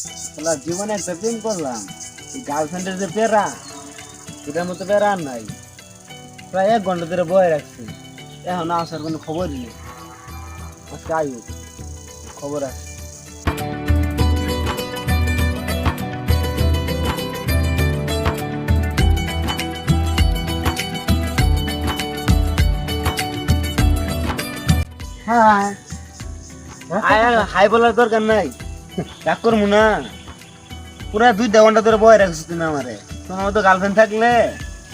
শালা জীবনে একটা প্রেম করলাম গার্লফ্রেন্ডের যে পেরা, এটার মতো পেরা নাই। প্রায় এক ঘণ্টা ধরে বয়ে রাখছি। এখন আসার কোনো খবরই নেই। আজকে আয়ু খবর আছে। হ্যাঁ হাই বলার দরকার নাই। ডাক করব না। পুরা দুই ঘণ্টা ধরে বয়ে রাখছো তুমি আমারে। তোমার মতো গার্লফ্রেন্ড থাকলে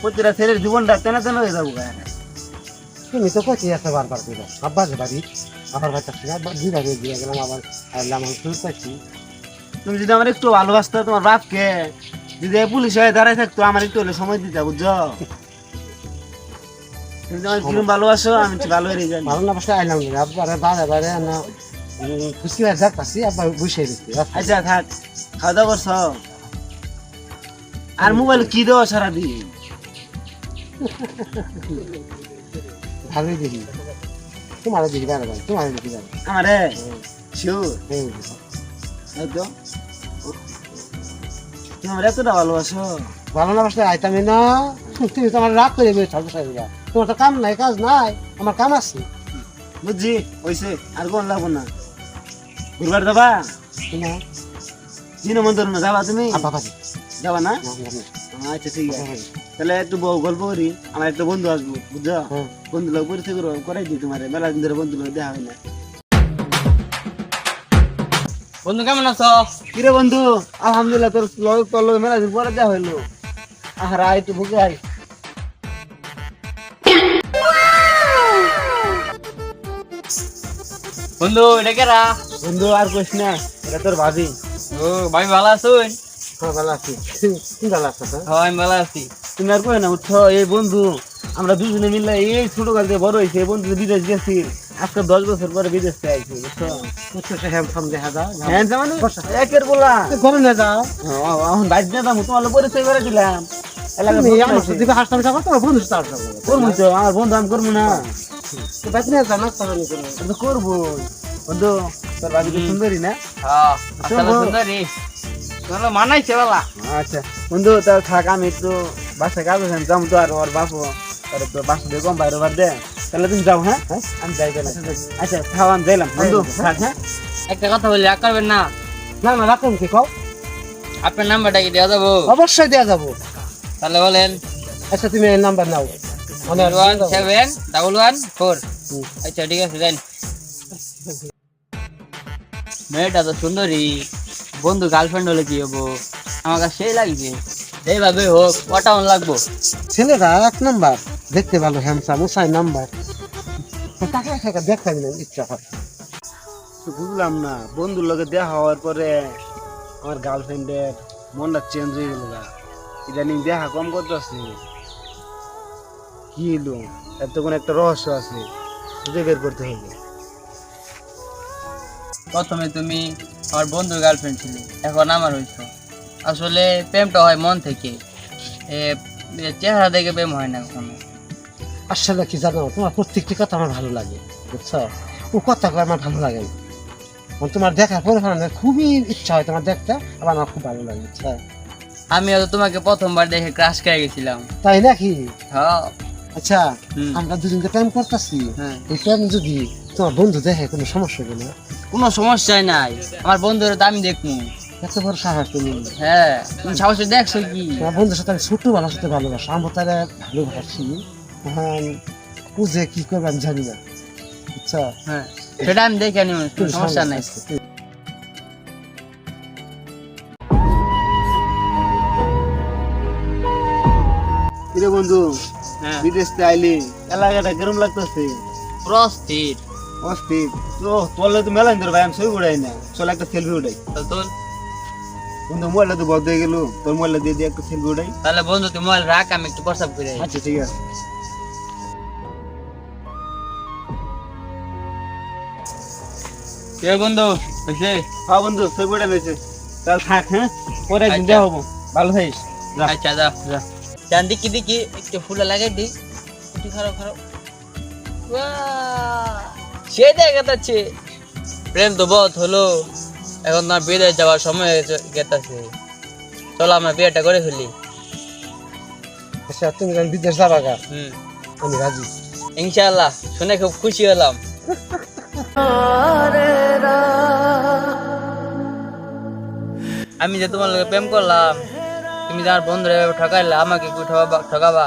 প্রতিটা ছেলের জীবনটা তেনা তেনা হয়ে যাব তুমি তো কচি আছে বারবার করে আব্বাস বাড়ি আবার বাচ্চা দুই বাড়ি দিয়ে গেলাম আবার আইলাম আমি শুরু করছি তুমি যদি আমার একটু ভালোবাসতো তোমার বাপকে যদি পুলিশ হয়ে দাঁড়ায় থাকতো আমার একটু হলে সময় দিতে বুঝছ? তুমি আমার কিরম ভালোবাসো আমি ভালো হয়ে যাই। ভালো না বসে আইলাম আব্বারে বারে বারে না খুশি হয়ে যাক পাচ্ছি আব্বা বসে দিচ্ছি আচ্ছা থাক খাওয়া দাওয়া করছ আর মোবাইল কি দেওয়া সারাদিন ভালোই দেখি তোমার দেখি বারে বারে তোমার দেখি বারে আমারে শিওর এই হয়তো তুমি আমার এতটা ভালোবাসো ভালো না বসলে আইতামই না তুমি তো আমার রাগ করে বসে থাকো সারিরা তোমার তো কাম নাই কাজ নাই আমার কাম আছে বুঝছি হয়েছে আর কোন লাগবো না ঘুরবার যাবা? না। দিন মন্দির না যাবা তুমি? যাবা না? আচ্ছা ঠিক আছে। তাহলে একটু ব- গল্প করি। আমার একটা বন্ধু আসব বুঝছ? হ্যাঁ। বন্ধু লোক পরিচয় করো করাই দিই তোমার। মেলা দিন ধরে বন্ধু লোক দেখা হয় না। বন্ধু কেমন আছো? কিরে বন্ধু? আলহামদুলিল্লাহ তোর লগ তোর লগে মেলা দিন পরে দেখা হইল। আহার একটু বুকে আয়। বন্ধু এটা কেরা? বন্ধু আর কইস না এটা তোর ভাবি। ও ভাই ভালো আছো হ্যাঁ ভালো আছি। তুমি ভালো আছো হ্যাঁ আমি ভালো আছি। তুমি আর কই না উঠছো এই বন্ধু আমরা দুজনে মিলে এই ছোট কাল থেকে বড় হয়েছে বন্ধু বিদেশ গেছি। আজকে দশ বছর পরে বিদেশ থেকে আইছি বুঝছ? হ্যান্ডসাম দেখা যায়। হ্যাঁ মানে একের বলা। ঘরে না যাও। এখন বাইক দিয়ে যাব তোমার পরিচয় করে দিলাম। আমার বন্ধু আমি করব না। যাও করব বন্ধু তোর ভাবি তো সুন্দরী না? হ্যাঁ আসলে সুন্দরী। মানাইছে বালা। আচ্ছা বন্ধু তাহলে থাক আমি একটু বাসায় কাজ আছে যাব তো আর ওর বাপু তাহলে তো বাসা দিয়ে কম বাইরে বার দে তাহলে তুমি যাও হ্যাঁ? হ্যাঁ আমি যাই তাহলে। আচ্ছা থাও আমি যাইলাম। বন্ধু থাক হ্যাঁ? একটা কথা বলি রাগ করবেন না। না না রাখুন কি? কও। আপনার নাম্বারটা কি দেওয়া যাব? অবশ্যই দেওয়া যাব। তাহলে বলেন। আচ্ছা তুমি এই নাম্বার নাও। One seven double one four আচ্ছা ঠিক আছে দেন। মেয়েটা তো সুন্দরী, বন্ধু গার্লফ্রেন্ড হলে কি হব? আমার কাছে সেই লাগছে এইভাবে হোক ওটা লাগবো? ছেলেরা এক নাম্বার দেখতে ভালো হ্যান্ডসাম উসাই নাম্বার টাকা টাকা দেখতে না ইচ্ছা হয়। বুঝলাম না, বন্ধুর লগে দেখা হওয়ার পরে আমার গার্লফ্রেন্ডের মনটা চেঞ্জ হয়ে গেল ইদানিং দেখা কম করতেছে। কি হলো? এর তো একটা রহস্য আছে, খুঁজে বের করতে হবে। প্রথমে তুমি আমার বন্ধুর গার্লফ্রেন্ড ছিলে এখন আমার হইছো। আসলে প্রেমটা হয় মন থেকে। চেহারা দেখে প্রেম হয় না কখনো। আসলে কি জানো তোমার প্রত্যেকটি কথা আমার ভালো লাগে বুঝছ? ও কথা আমার ভালো লাগে আমার তোমার দেখার পরে আমার খুবই ইচ্ছা হয় তোমার দেখতে আবার আমার খুব ভালো লাগে বুঝছ? আমি হয়তো তোমাকে প্রথমবার দেখে ক্রাশ খেয়ে গেছিলাম। তাই নাকি? হ্যাঁ। আচ্ছা আমরা দুজনকে প্রেম করতেছি। হ্যাঁ। এই প্রেম যদি তোমার বন্ধু দেখে কোনো সমস্যা হবে না? কোনো সমস্যাই নাই। আমার বন্ধুর তো আমি দেখব এত বড় সাহস তুমি। হ্যাঁ তুমি সাহসে দেখছ কি? আমার বন্ধুর সাথে আমি ছোট ভালোর সাথে ভালোবাসা আমি তারা ভালোবাসি। বুঝে কি করবে আমি জানি না। আচ্ছা। হ্যাঁ সেটা আমি দেখে নিব কোনো সমস্যা নাই। কিরে বন্ধু? হ্যাঁ। বিদেশ আইলি এলাকাটা কিরম লাগতেছে? প্রস্থির অস্থির তো তোলে তো মেলা ভাই আমি সই উড়াই না চল একটা সেলফি উঠাই। তোর? বন্ধু মোবাইলটা তো বন্ধ হয়ে গেল। তোর মোবাইলটা দিয়ে দিয়ে একটা সেলফি উঠাই। তাহলে বন্ধু তুমি মোবাইল রাখ আমি একটু প্রস্তাব করে আচ্ছা ঠিক আছে। কে বন্ধু? বুঝলে হ্যাঁ বন্ধু সই তাহলে থাক হ্যাঁ? পরে একদিন আচ্ছা। হব। ভালো থাকিস। আচ্ছা যা। যা। দিকে দিকে একটু ফুলে লাগাই দি একটু খারাপ খারাপ। সে দেখা যাচ্ছে। প্রেম তো বহুত হলো। এখন তোমার বিদেশ যাওয়ার সময় গেতেছে। চলো আমরা বিয়েটা করে ফেলি। আচ্ছা তুমি বিদেশ যাবা গা হুম। আমি রাজি। ইনশাআল্লাহ শুনে খুব খুশি হলাম। আমি যে তোমার লোকে প্রেম করলাম তুমি যে আমার বন্ধুরা এভাবে ঠকাইলে আমাকে একটু ঠকাবা ঠকাবা?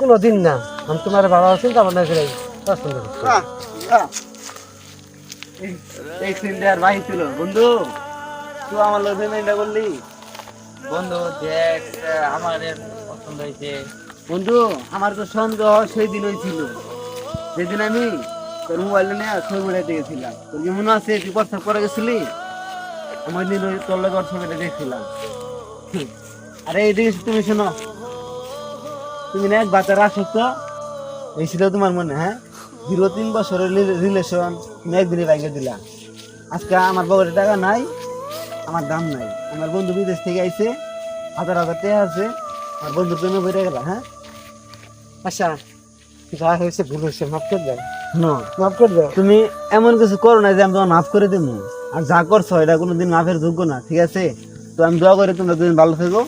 কোনো দিন না। আমি তোমার বাবা চিন্তা ভাবনা করে পছন্দ করছি। এই- এই ফ্রেন্ডে আর ছিল। বন্ধু তুই আমার লোক পেমেন্টটা করলি? বন্ধু দেখ আমার পছন্দ হয়েছে। বন্ধু আমার তো সন্দেহ সেই দিন হয়েছিল যেদিন আমি তোর মোবাইলে নিয়ে ছবি উঠাইতে গেছিলাম। তোর কি মনে আছে তুই প্রস্তাব করে গেছিলি? আমার দিন ওই তোর লোক ছবিটা দেখছিলাম। আরে এইদিকে তুমি শোনো। তুমি না এক বাচ্চারা আসক্ত এই ছিল তোমার মনে হ্যাঁ? জিরো তিন বছরের রিলেশন তুমি একদিনে বাইকে দিলা আজকে আমার বাবার টাকা নাই আমার দাম নাই। আমার বন্ধু বিদেশ থেকে আইছে হাজার হাজার টাকা আছে আমার বন্ধু প্রেমে বেড়ে গেল হ্যাঁ? আচ্ছা যা হয়েছে ভুল হয়েছে মাফ করে দাও। নো। মাফ করে দাও। তুমি এমন কিছু করো না যে আমি তোমার মাফ করে দেবো আর যা করছ এটা কোনোদিন মাফের যোগ্য না ঠিক আছে? তো আমি দোয়া করি তোমরা দুদিন ভালো থেকো।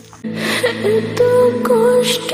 কষ্ট